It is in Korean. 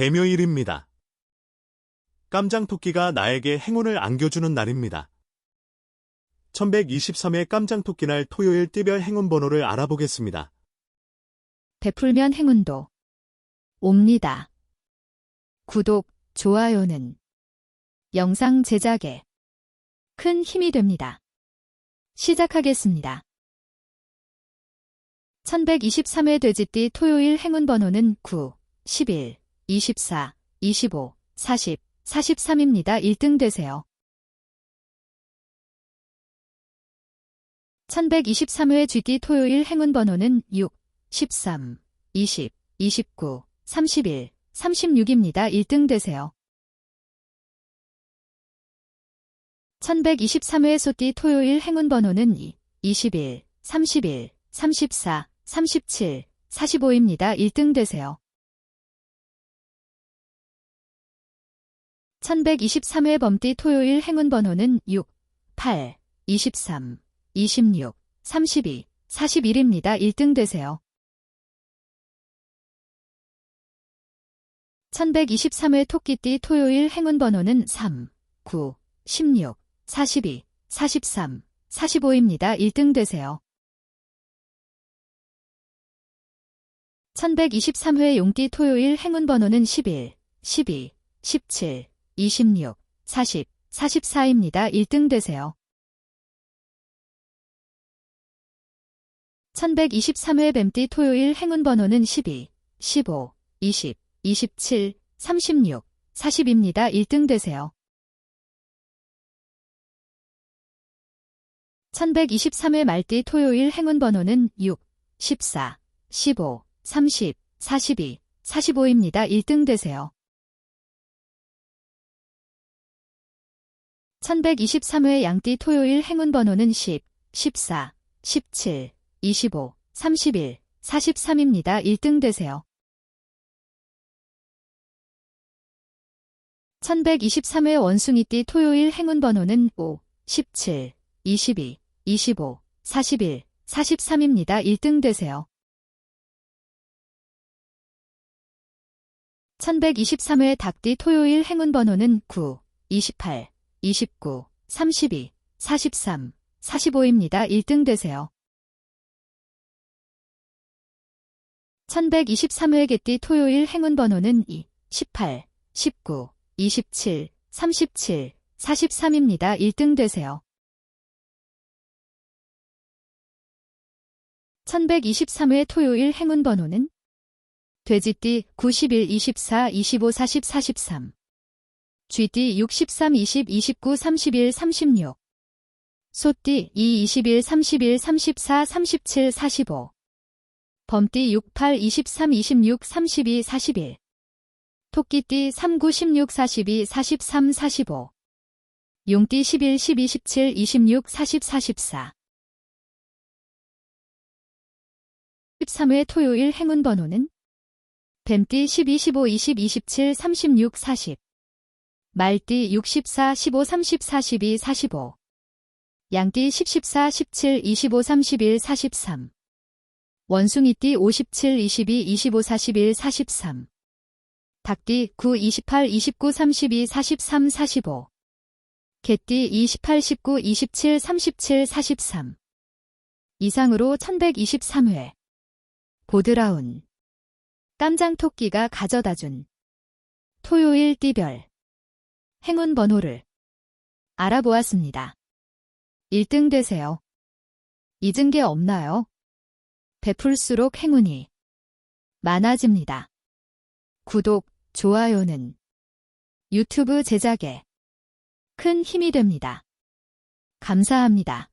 개묘일입니다. 깜장토끼가 나에게 행운을 안겨주는 날입니다. 1123회 깜장토끼 날 토요일 띠별 행운 번호를 알아보겠습니다. 베풀면 행운도 옵니다. 구독, 좋아요는 영상 제작에 큰 힘이 됩니다. 시작하겠습니다. 1123회 돼지띠 토요일 행운 번호는 9, 11, 24, 25, 40, 43입니다. 1등 되세요. 1123회 쥐띠 토요일 행운 번호는 6, 13, 20, 29, 31, 36입니다. 1등 되세요. 1123회 소띠 토요일 행운 번호는 2, 21, 31, 34, 37, 45입니다. 1등 되세요. 1123회 범띠 토요일 행운 번호는 6, 8, 23, 26, 32, 41입니다. 1등 되세요. 1123회 토끼띠 토요일 행운 번호는 3, 9, 16, 42, 43, 45입니다. 1등 되세요. 1123회 용띠 토요일 행운 번호는 11, 12, 17, 26, 40, 44입니다. 1등 되세요. 1123회 뱀띠 토요일 행운 번호는 12, 15, 20, 27, 36, 40입니다. 1등 되세요. 1123회 말띠 토요일 행운 번호는 6, 14, 15, 30, 42, 45입니다. 1등 되세요. 1123회 양띠 토요일 행운 번호는 10, 14, 17, 25, 31, 43입니다. 1등 되세요. 1123회 원숭이띠 토요일 행운 번호는 5, 17, 22, 25, 41, 43입니다. 1등 되세요. 1123회 닭띠 토요일 행운 번호는 9, 28, 29, 32, 43, 45입니다. 1등 되세요. 1123회 개띠 토요일 행운 번호는 2, 18, 19, 27, 37, 43입니다. 1등 되세요. 1123회 토요일 행운 번호는 돼지띠 91, 24, 25, 40, 43 쥐띠 63, 20, 29, 31, 36 소띠 2, 21, 31, 34, 37, 45 범띠 68, 23, 26, 32, 41 토끼띠 39, 16, 42, 43, 45 용띠 11, 12, 17, 26, 40, 44 13회 토요일 행운 번호는? 뱀띠 12, 15, 20, 27, 36, 40 말띠 64, 15, 30, 42, 45 양띠 10, 14, 17, 25, 31, 43 원숭이띠 57, 22, 25, 41, 43 닭띠 9, 28, 29, 32, 43, 45 개띠 28, 19, 27, 37, 43 이상으로 1123회. 보드라운. 깜장토끼가 가져다준. 토요일 띠별 행운 번호를 알아보았습니다. 1등 되세요. 잊은 게 없나요? 베풀수록 행운이 많아집니다. 구독, 좋아요는 유튜브 제작에 큰 힘이 됩니다. 감사합니다.